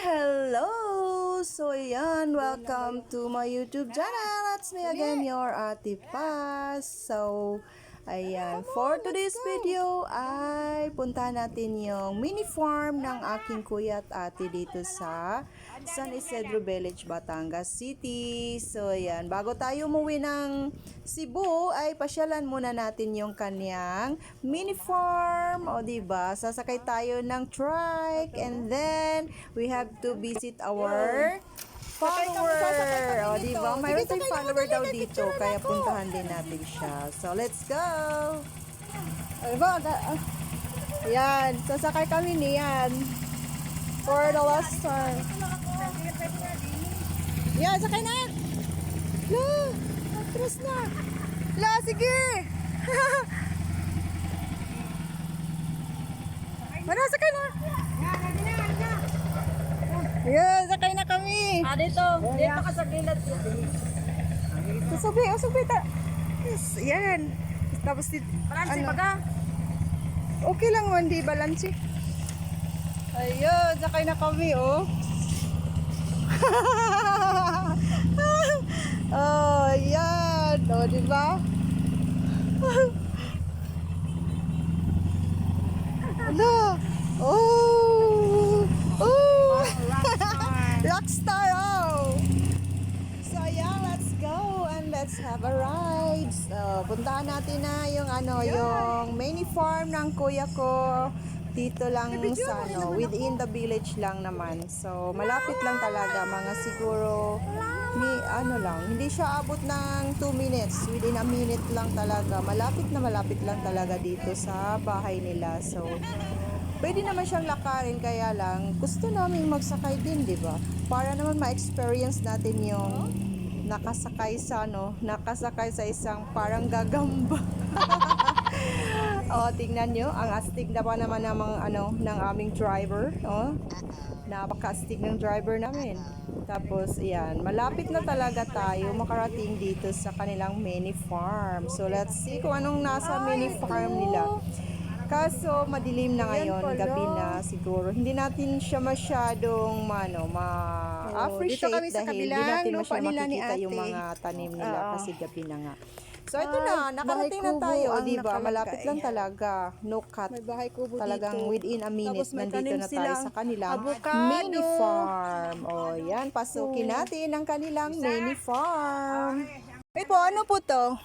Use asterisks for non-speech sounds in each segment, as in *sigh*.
Hello! So, ayan, welcome to my YouTube channel. It's me again, your Ate Paz. So, ayan, for today's video ay punta natin yung mini farm ng aking kuya at ate dito sa San Isidro Village, Batangas City. So, ayan, bago tayo umuwi ng Cebu, ay pasyalan muna natin yung kanyang mini farm. O, diba? Sasakay tayo ng trike and then we have to visit our follower. O, diba? Mayroon tayong follower daw dito, kaya puntahan din natin siya. So, let's go! Ay, ba? ga- ah. Yan, sasakay kami niyan. For the last time. Yan, sakay na! La! Atras na! La, sige! *laughs* Ano, sakay na! Yan, sakay na kami! Ah, dito. Dito ka sa gilid. Susubi, oh, subi ta. Yes, yan. Tapos, di, Paransi ano, baga. okay lang man, di balansi. Ayun, sakay na kami, oh. *laughs* oh, yan. O, di ba? Ala. Oh. Oh. *laughs* Rockstar, oh. So, ayan, let's go and let's have a ride. So, puntahan natin na yung ano, yung mini farm ng kuya ko. Dito lang sa ano, within the village lang naman. So, malapit lang talaga, mga siguro ni ano lang, hindi siya abot ng 2 minutes. Within a minute lang talaga. Malapit na malapit lang talaga dito sa bahay nila. So, pwede naman siyang lakarin kaya lang gusto namin magsakay din, 'di ba? Para naman ma-experience natin yung nakasakay sa ano, nakasakay sa isang parang gagamba. *laughs* oh, tingnan nyo, ang astig na pa naman ng mga, ano, ng aming driver, oh. Napaka-astig ng driver namin. Tapos, yan, malapit na talaga tayo makarating dito sa kanilang mini farm. So, let's see kung anong nasa mini farm nila. Kaso madilim na ngayon, gabi na siguro. Hindi natin siya masyadong ano, kami sa dahil hindi natin masyadong makikita yung mga tanim nila kasi gabi na nga. So ito na, nakarating na tayo, ang di ba? Malapit lang talaga. No cut. May bahay kubo Talagang dito. within a minute, Tapos may nandito tanim na tayo silang sa kanilang avocado. mini farm. O, yan, pasukin natin ang kanilang mini farm. Wait po, ano po to?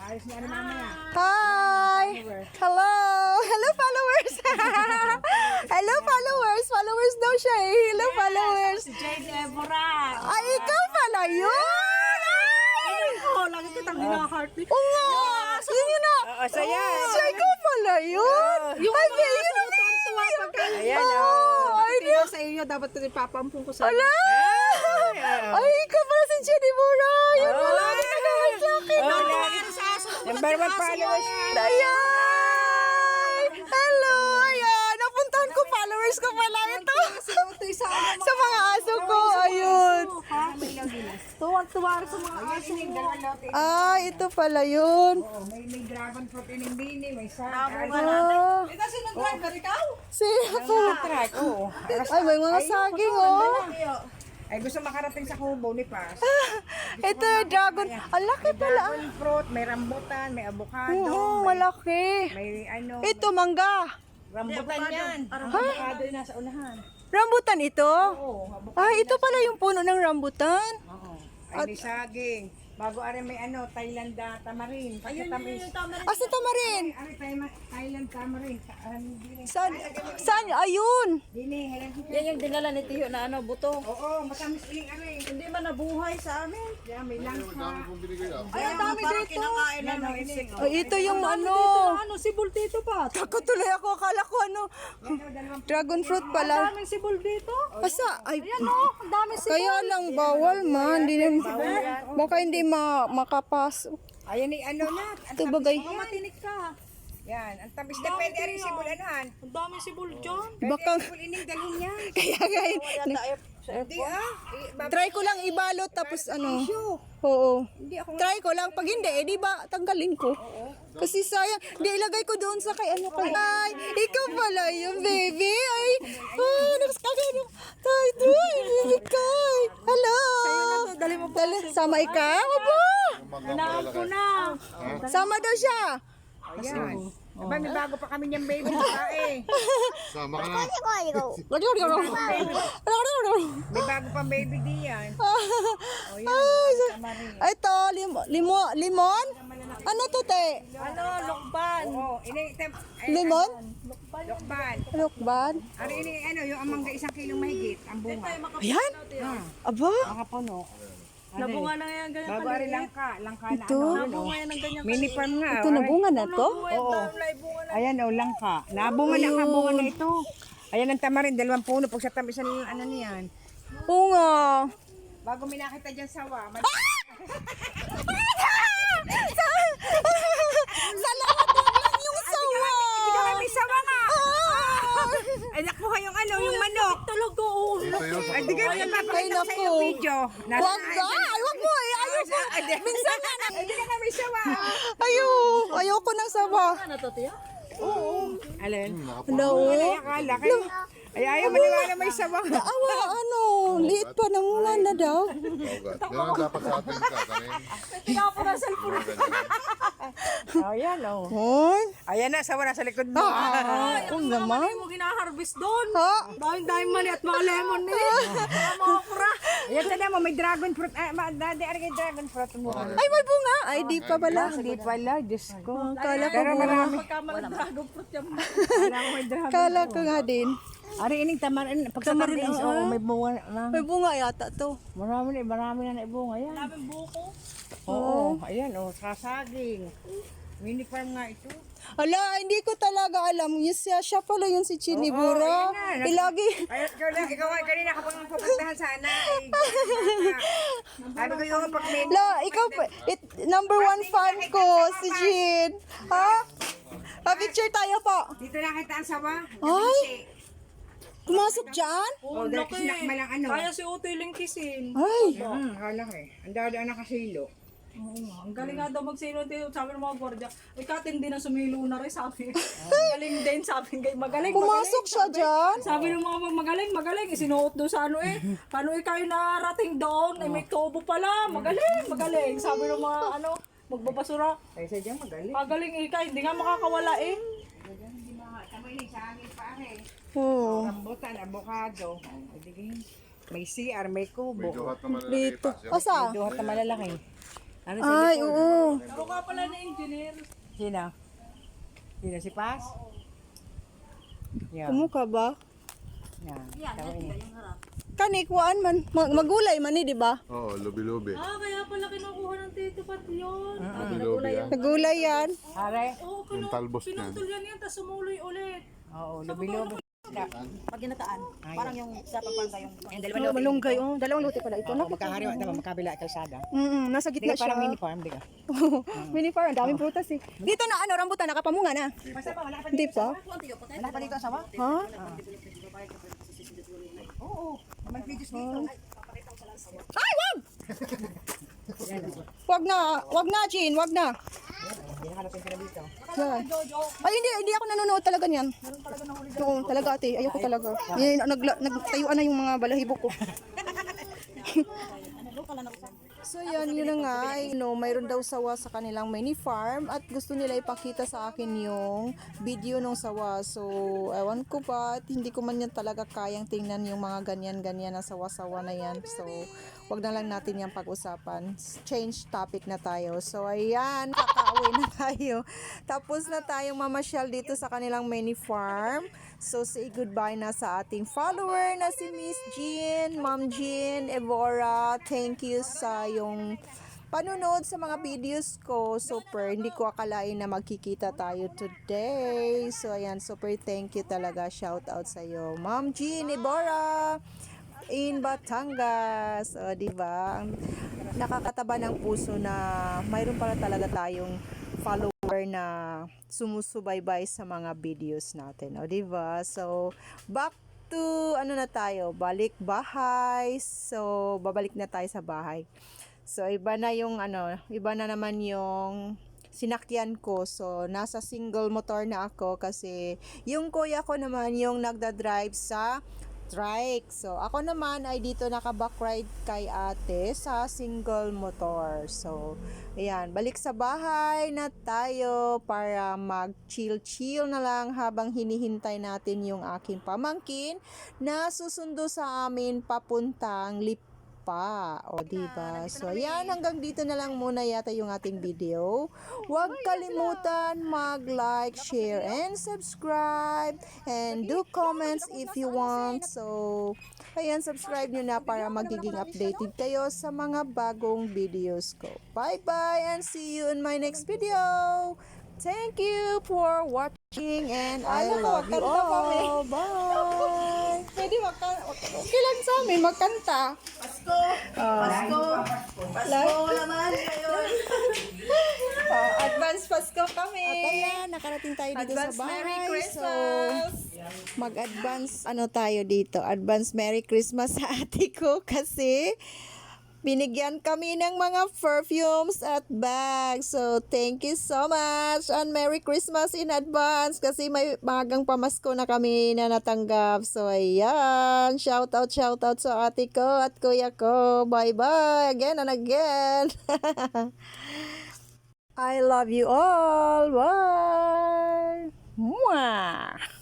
Ayos niya na mamaya. Hi! Hello! *laughs* Hello, followers! *laughs* Hello, followers! Followers daw siya eh. Hello, followers! Si Jade Deborah. Ay, ikaw pala yun! Ay! Oh, lagi kitang hina-heartbeat. Oo nga! Yun yun na! Oo, so yan. Siya, ikaw pala yun! Yung Ay, mga yun ang tuwa pagka. Ayan, oh. Ay, di Tingnan sa inyo, dapat ipapampung ko sa Ala! Ay, ikaw pala si Jenny Mura! Yung Oh. wala ka nagawan sa akin! Oh, lagi sa aso. Number one followers. Ayan! Hello! Ayan! Napuntahan ko, followers ko pala ito! sa mga aso ko, ayun! Tuwang-tuwa rin sa mga aso mo. Ah, ito pala yun! May may dragon fruit in bini, may sa. Ah, kasi nung driver ikaw? sino po? Track, oo. Ay, may mga saging, oh! Ay, gusto makarating sa kubo ni Paz. *laughs* Ito, dragon. Ang laki pala. Dragon fruit, may rambutan, may avocado, Oo, malaki. may ano, Ito, mangga. Rambutan yan. Avocado yung nasa unahan. Rambutan ito? Oo. Ay, ito pala yung puno ng rambutan. Oo. Ay, may saging. Bago ari may ano, Thailand uh, tamarin. Ayun, tamis. Asa tamarin? Ari Thailand, Thailand tamarin. Ano, dini. Saan? Saan? Ayun. Dini, Yan yung dinala ni Tiyo na ano, buto. Oo, matamis iling ari. Hindi man nabuhay sa amin. Yan, may langka. Ay, ang dami dito. Yan, ang isik. Ay, ito yung ano. Ano, sibol dito pa. Takot tuloy ako. Akala ko ano. Dragon fruit pala. Daming sibol dito. Asa? Ay, Ayan o, ang dami sibol. kaya lang bawal man. Hindi na, baka hindi ma makapas. Ayan ni ano na. Ang Ito bagay. Matinik ka. Yan, ang tamis na pwede ari sibul anuhan. Ang dami sibol dyan. Pwede Baka, sibul ining dalhin yan. *laughs* kaya kaya. Hindi ah. I- bab- Try ko lang ibalot tapos ano. Tissue. Oo. Hindi ako Try ko lang. Pag hindi, eh di ba tanggalin ko? Kasi sayang. Di ilagay ko doon sa kay ano kay. Ay, ikaw pala yung baby. Ay, ah, Sama ikaw? Hanaan ko na. Sama daw siya. Ayan. Aba, may bago pa kami niyang baby babae. Sama ka na. May bago pa baby diyan. Ay, ito, lim limo, limon? Ano to, te? Ano, lukban. Oo, ini tem, eh, Limon? lokban. Lukban? Ano ini ano, yung amangga isang kilong mahigit, ang bunga. Ayan? Aba? Mga puno. Nabunga na yan, ganyan Bago ari langka, langka na Ito? ano. ano. Nabunga yan ng ganyan Mini farm nga. Ito na bunga na to? Oo. Ayan o, langka. Nabunga na ka, bunga na ito. Ayan ang tamarin, dalawang puno. Pag sa tamis ng ano niyan. Oo nga. Bago may nakita dyan sawa. *laughs* Mag- Salamat lang yung sawa. Hindi ka may sawa nga. Ay, nakuha yung ano, yung manok. Talaga, oo. Ito yun. Ay, di ka Ay, napapakita sa yung video. Nasa- Wag ka! Ay, wag mo eh! Ayaw ko! Minsan nga na... Ay, di ka may sawa. Ayaw! Ayaw ko ng sawa. Ano to, tiya? Alin? Hello? Ay, akala kayo. Ay, ayaw maniwala may sawa. *laughs* Awa, ano? Liit pa ng nga na daw. Ugat. Yan ang dapat sa atin ka. Tingnan ko na cellphone. Ayan, oh. Hoy! Ayan na, sawa na sa likod mo. Ah, oo naman. Ano mo ginaharvest doon? Ha? Dahil dahil mali at mga lemon ni. Mga okra. Ayan, tada mo, may dragon fruit. Ah, ma, dati, ari kay dragon fruit mo. Ay, may bunga! Ay, di pa pala. Hindi pala, Diyos ko. Kala ko Pero bunga. marami. Pagkamalang dragon fruit yan. Wala ko may dragon. Kala ko nga din. Ari, ining tamarin. Pag sa tamarin, oo, may bunga na. May bunga yata to. Marami na, marami na naibunga yan. Daming buko. Oo, ayan, oh, sasaging. Mini farm nga ito. Hala, hindi ko talaga alam. Yung siya, siya pala yung si Chinibura. Oo, ayun na. Ilagi. Ay, ikaw ikaw nga, kanina kapag pupuntahan sana, ay, sabi ko yung pag may, La, ikaw pa, it, number one fan ko, si Jin. Ha? Pa-picture tayo po. dito nakita ang sawa. Ay! Pumasok dyan? Oh, dahil laki. sinakma lang ano. Kaya si Utoy Lingkisin. Ay! Hmm, kala ko eh. Ang dada na kasilo. Oo nga. Ang galing nga daw magsilo. Sabi ng mga gwardiya, ay katin din na sumilo na rin sabi. *laughs* Magaling din sabi. Magaling, magaling. Pumasok siya dyan? Sabi ng mga mag- magaling, magaling. Isinuot doon sa ano eh. *laughs* Paano ikaw narating doon? Ay may tubo pala. Magaling, magaling. Sabi ng mga ano, magbabasura. Ay, sadyang magaling. Magaling ika, hindi nga makakawala eh. Tama ini sa amin pare. Oo. Rambutan, abokado. May CR, may kubo. Duhat na Dito. nalipas. Asa? Duhat na malalaki. Ano si Ay, oo. Ako nga pala na engineer. Sino? Sino si Paz? Yan. Kumukha ba? Yan. Tama ini. Kanikwaan man. Mag- magulay man eh, di ba? Oo, lubi-lubi. Ah, kaya pala kinukuha ng tito pat yun. Ah, Lubi-lubi yan. Nagulay yan. Pare? Oo, Yung kinu- talbos niyan. pinutol yan yan, tapos sumuloy ulit. Oo, lubi-lubi. Pag ginataan, parang yung sa pampanga yung yung dalawa Oh, malunggay. Oh, dalawang lote pala ito. Oo, magkahari, tama, magkabila kalsada. Mm, nasa Di gitna ka siya. parang mini farm, di ka? *laughs* Mini farm, ang daming prutas eh. Dito na ano, rambutan, nakapamunga na. Hindi pa? Wala pa dito ang sawa? Ha? Oo, naman videos dito. Ay, wag! *laughs* wag na, wag na, Jean, wag na. Nakalapin sila dito. Yan. Ay, hindi, hindi ako nanonood talaga niyan. Oo, talaga ate, ayoko talaga. Yan, nagla, nagtayuan na yung mga balahibo ko. *laughs* So yan, yun na nga, ay, no, mayroon daw sawa sa kanilang mini farm at gusto nila ipakita sa akin yung video ng sawa. So, ewan ko ba, at hindi ko man yan talaga kayang tingnan yung mga ganyan-ganyan na sawa-sawa na yan. So, wag na lang natin yan pag-usapan. Change topic na tayo. So, ayan, kakauwi na tayo. Tapos na tayong mamasyal dito sa kanilang mini farm. So, say goodbye na sa ating follower na si Miss Jean, Ma'am Jean, Evora. Thank you sa yung panunod sa mga videos ko. Super, hindi ko akalain na magkikita tayo today. So, ayan, super thank you talaga. Shout out sa iyo, Ma'am Jean, Evora in Batangas. O, di ba? Nakakataba ng puso na mayroon pala talaga tayong follower na sumusubaybay sa mga videos natin. O, di ba? So, back to ano na tayo, balik bahay. So, babalik na tayo sa bahay. So, iba na yung ano, iba na naman yung sinakyan ko. So, nasa single motor na ako kasi yung kuya ko naman yung nagda-drive sa trike. So, ako naman ay dito naka-backride kay ate sa single motor. So, ayan, balik sa bahay na tayo para mag-chill-chill na lang habang hinihintay natin yung aking pamangkin na susundo sa amin papuntang Lipa. O, diba? So, ayan, hanggang dito na lang muna yata yung ating video. Huwag kalimutan mag-like, share, and subscribe. And do comments if you want. So, ayan, subscribe nyo na para magiging updated kayo sa mga bagong videos ko. Bye-bye and see you in my next video. Thank you for watching and I love you all. Bye! *laughs* Pwede magka... Okay lang sa amin, magkanta. Pasko! Pasko naman ngayon! *laughs* Ah, advance Pasko kami. At ayan, nakarating tayo dito Advance sa bahay. Merry So, Christmas. mag-advance ano tayo dito? Advance Merry Christmas sa *laughs* ate ko kasi binigyan kami ng mga perfumes at bags. So, thank you so much and Merry Christmas in advance kasi may magang pamasko na kami na natanggap. So, ayan. Shout out, shout out sa ate ko at kuya ko. Bye-bye again and again. *laughs* I love you all. Bye. Mwah.